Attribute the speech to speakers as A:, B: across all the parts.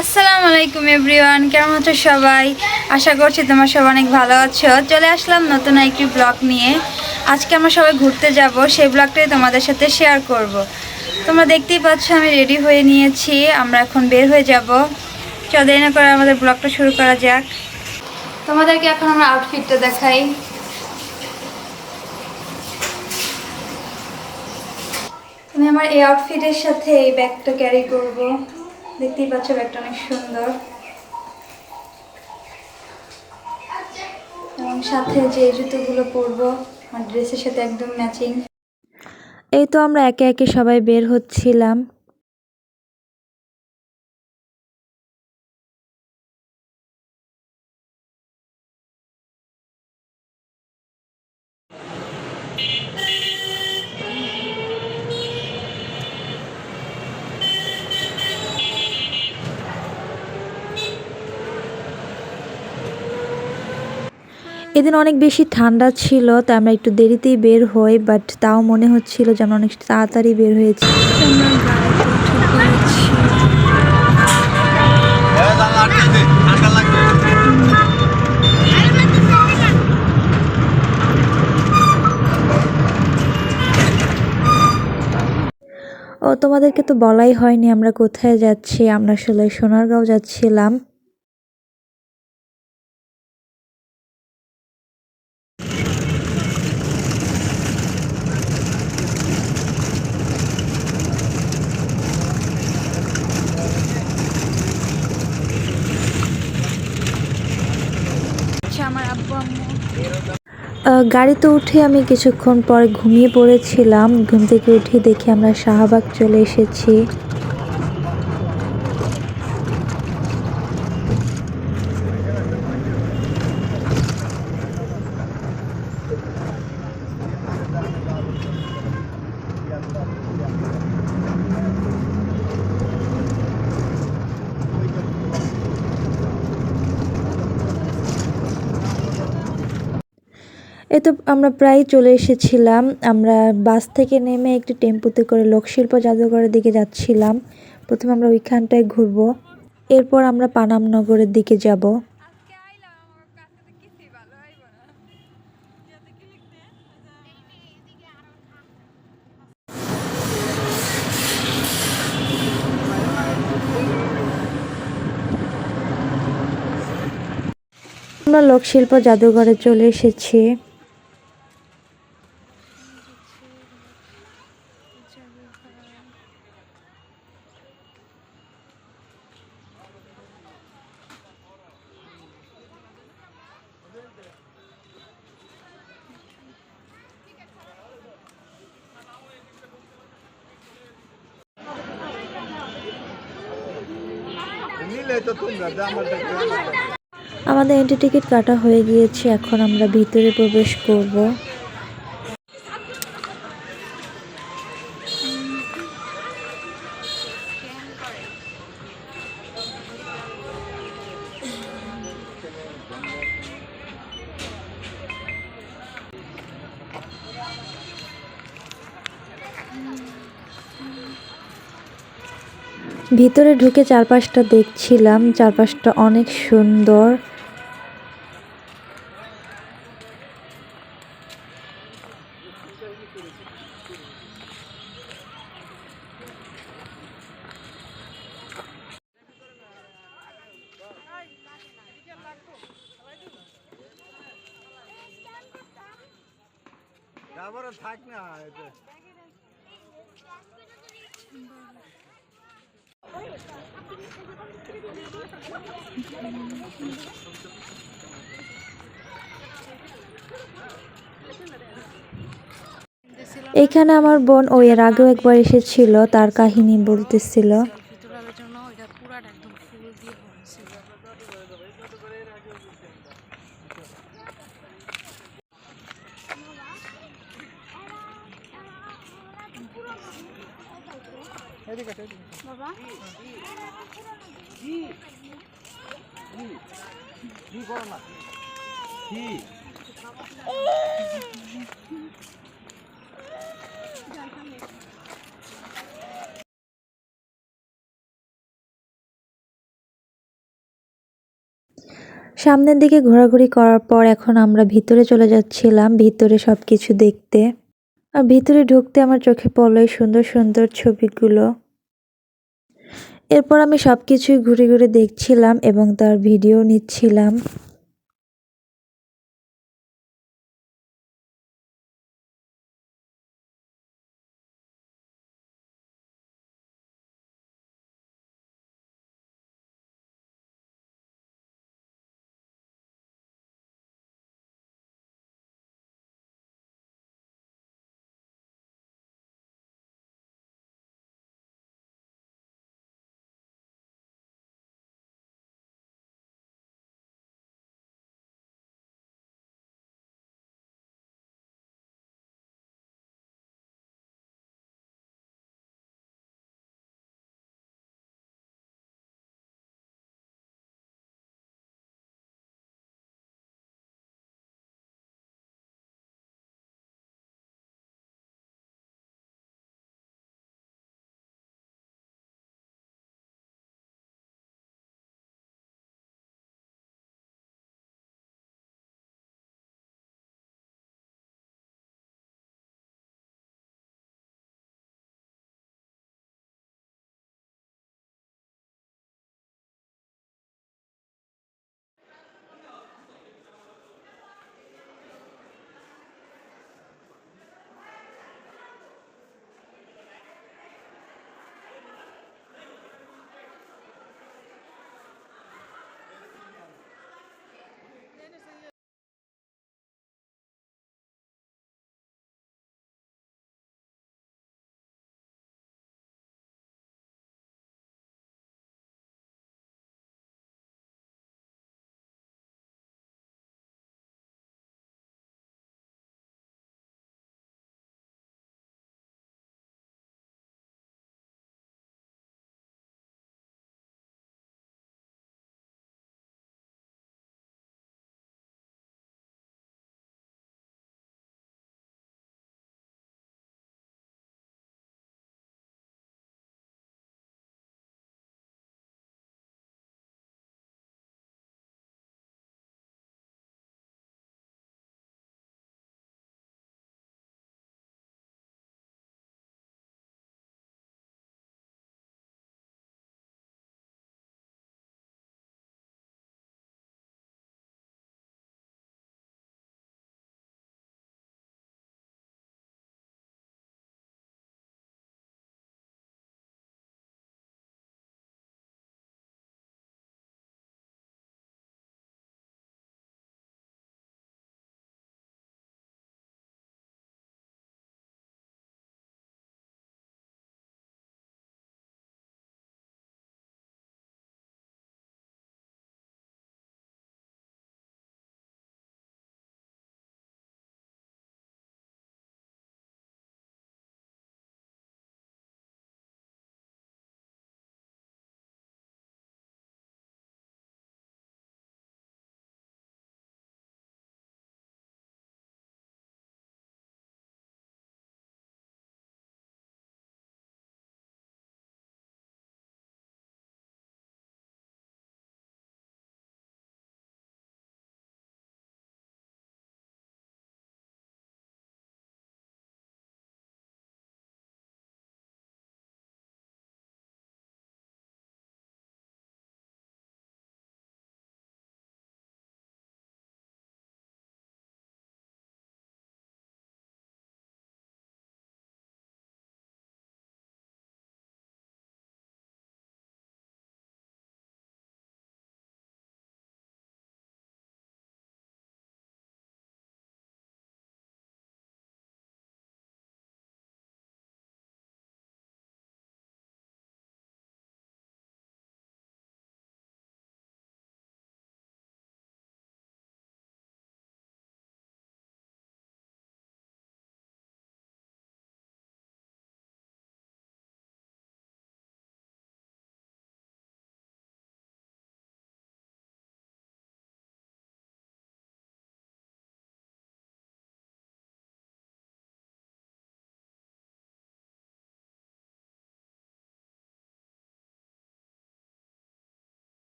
A: আসসালামু আলাইকুম এভরিওয়ান কেমন আছো সবাই আশা করছি তোমার সব অনেক ভালো আছো চলে আসলাম নতুন একটি ব্লগ নিয়ে আজকে আমরা সবাই ঘুরতে যাব সেই ব্লগটাই তোমাদের সাথে শেয়ার করব। তোমরা দেখতেই পাচ্ছ আমি রেডি হয়ে নিয়েছি আমরা এখন বের হয়ে যাব চলে না করে আমাদের ব্লগটা শুরু করা যাক তোমাদেরকে এখন আমরা আউটফিটটা দেখাই আমি আমার এই আউটফিটের সাথে এই ব্যাগটা ক্যারি করবো দেখতেই পাচ্ছ ব্যাগটা অনেক সুন্দর এবং সাথে যে জুতোগুলো পরবো আমার ড্রেসের সাথে একদম ম্যাচিং এই তো আমরা একে একে সবাই বের হচ্ছিলাম এদিন অনেক বেশি ঠান্ডা ছিল তো আমরা একটু দেরিতেই বের হই বাট তাও মনে হচ্ছিল যে আমরা অনেক তাড়াতাড়ি বের হয়েছি ও তোমাদেরকে তো বলাই হয়নি আমরা কোথায় যাচ্ছি আমরা আসলে সোনারগাঁও যাচ্ছিলাম গাড়িতে উঠে আমি কিছুক্ষণ পরে ঘুমিয়ে পড়েছিলাম ঘুম থেকে উঠে দেখি আমরা শাহবাগ চলে এসেছি এতো আমরা প্রায় চলে এসেছিলাম আমরা বাস থেকে নেমে একটি টেম্পুতে করে লোকশিল্প জাদুঘরের দিকে যাচ্ছিলাম প্রথমে আমরা ওইখানটায় ঘুরব এরপর আমরা পানামনগরের দিকে যাব আমরা লোকশিল্প জাদুঘরে চলে এসেছি আমাদের এন্ট্রি টিকিট কাটা হয়ে গিয়েছে এখন আমরা ভিতরে প্রবেশ করব ভিতরে ঢুকে চারপাশটা দেখছিলাম চারপাশটা অনেক সুন্দর থাক না এখানে আমার বোন ওই এর আগেও একবার এসেছিল তার কাহিনী বলতেছিল সামনের দিকে ঘোরাঘুরি করার পর এখন আমরা ভিতরে চলে যাচ্ছিলাম ভিতরে সব কিছু দেখতে আর ভিতরে ঢুকতে আমার চোখে পড়লো এই সুন্দর সুন্দর ছবিগুলো এরপর আমি সব কিছুই ঘুরে ঘুরে দেখছিলাম এবং তার ভিডিও নিচ্ছিলাম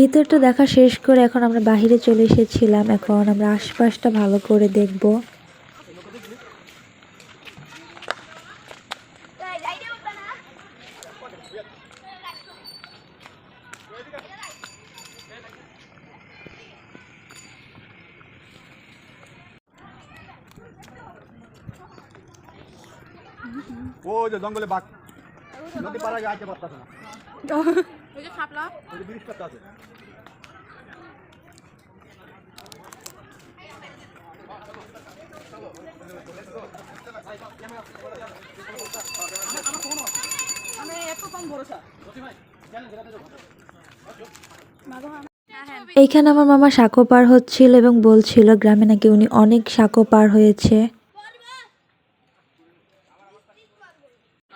A: ভিতরটা দেখা শেষ করে এখন আমরা বাহিরে চলে এসেছিলাম এখন আমরা আশপাশটা ভালো করে দেখব ও যে জঙ্গলে বাঘ নদী পাড়া যাচ্ছে পারতাম না হ্যাঁ, হ্যাঁ। এইখানে আমার মামা সাঁকো পার হচ্ছিল এবং বলছিল গ্রামে নাকি উনি অনেক সাঁকো পার হয়েছে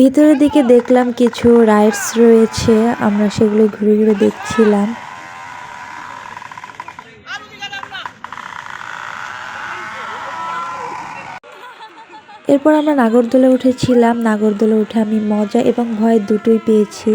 A: ভিতরের দিকে দেখলাম কিছু রাইডস রয়েছে আমরা সেগুলো ঘুরে ঘুরে দেখছিলাম এরপর আমরা নাগরদোলে উঠেছিলাম নাগরদোলে উঠে আমি মজা এবং ভয় দুটোই পেয়েছি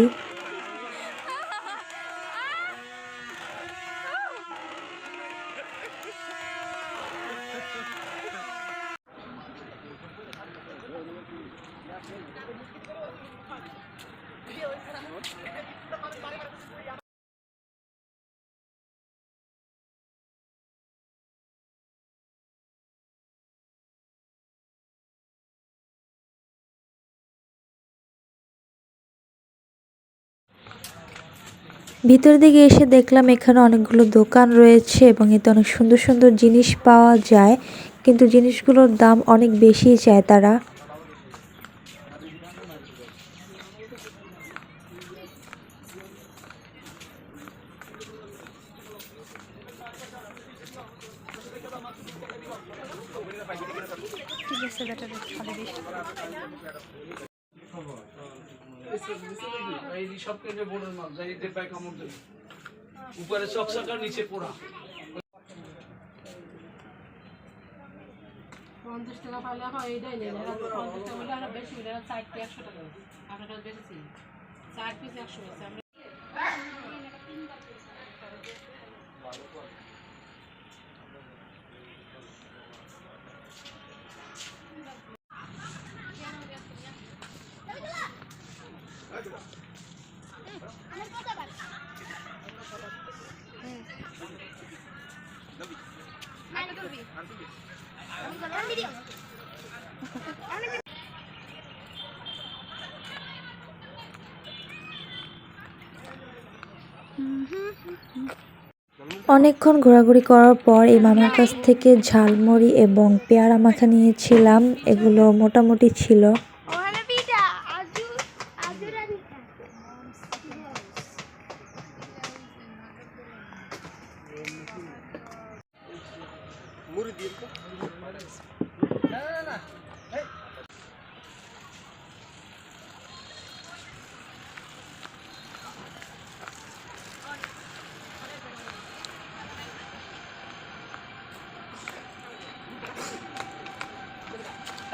A: ভিতর দিকে এসে দেখলাম এখানে অনেকগুলো দোকান রয়েছে এবং এতে অনেক সুন্দর সুন্দর জিনিস পাওয়া যায় কিন্তু জিনিসগুলোর দাম অনেক বেশি চায় তারা বোর্ডের মাল জাহিদের পায়ে কামড় দেবে উপরে চকচাকা নিচে পোড়া পঞ্চাশ টাকা পাইলে হয় এইটাই নেই পঞ্চাশ টাকা হলে আরো বেশি হলে চারটি একশো টাকা আঠারো বেশি চার পিস একশো আছে অনেকক্ষণ ঘোরাঘুরি করার পর এই মামার কাছ থেকে ঝালমুড়ি এবং পেয়ারা মাখা নিয়েছিলাম এগুলো মোটামুটি ছিল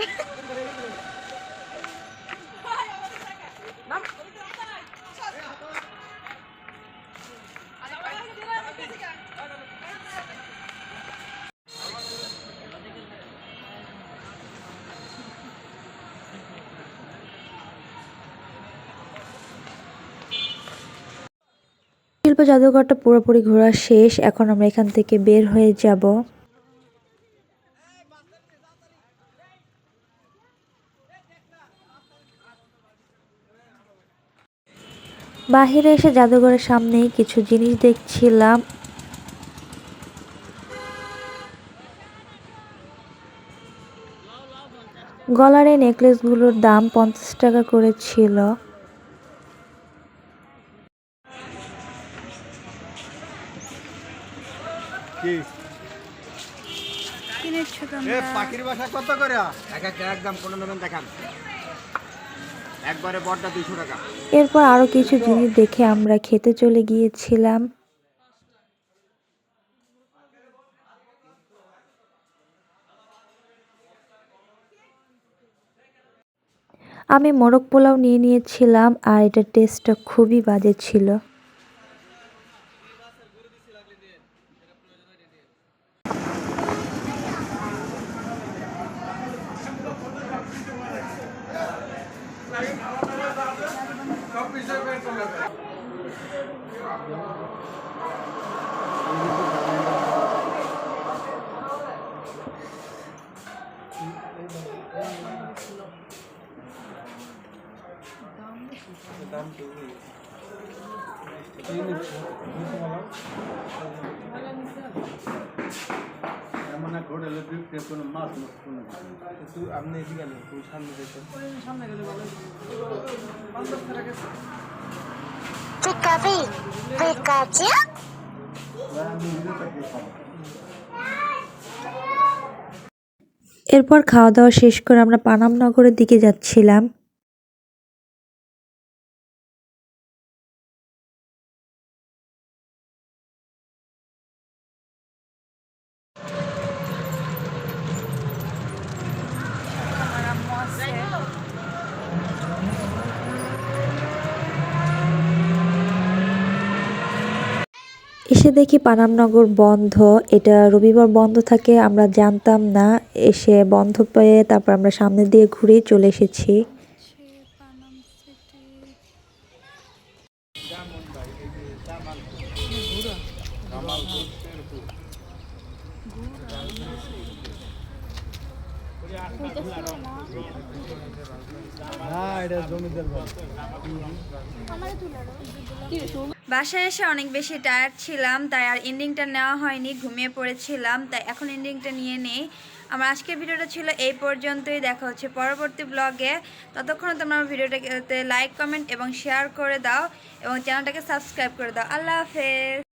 A: শিল্প জাদুঘরটা পুরোপুরি ঘোরা শেষ এখন আমরা এখান থেকে বের হয়ে যাব বাহিরে এসে জাদুঘরের সামনেই কিছু জিনিস দেখছিলাম গলারে নেকলেস নেকলেসগুলোর দাম পঞ্চাশ টাকা করেছিল কত করে দেখান এরপর আরো কিছু জিনিস দেখে আমরা খেতে চলে গিয়েছিলাম আমি মোরগ পোলাও নিয়ে নিয়েছিলাম আর এটার টেস্টটা খুবই বাজে ছিল এরপর খাওয়া দাওয়া শেষ করে আমরা পানামনগরের দিকে যাচ্ছিলাম এসে দেখি পানামনগর বন্ধ এটা রবিবার বন্ধ থাকে আমরা জানতাম না এসে বন্ধ পেয়ে তারপর আমরা সামনে দিয়ে ঘুরেই চলে এসেছি বাসায় এসে অনেক বেশি টায়ার্ড ছিলাম তাই আর এন্ডিংটা নেওয়া হয়নি ঘুমিয়ে পড়েছিলাম তাই এখন এন্ডিংটা নিয়ে নেই আমার আজকের ভিডিওটা ছিল এই পর্যন্তই দেখা হচ্ছে পরবর্তী ব্লগে ততক্ষণ তোমরা ভিডিওটাকে ভিডিওটাতে লাইক কমেন্ট এবং শেয়ার করে দাও এবং চ্যানেলটাকে সাবস্ক্রাইব করে দাও আল্লাহ হাফেজ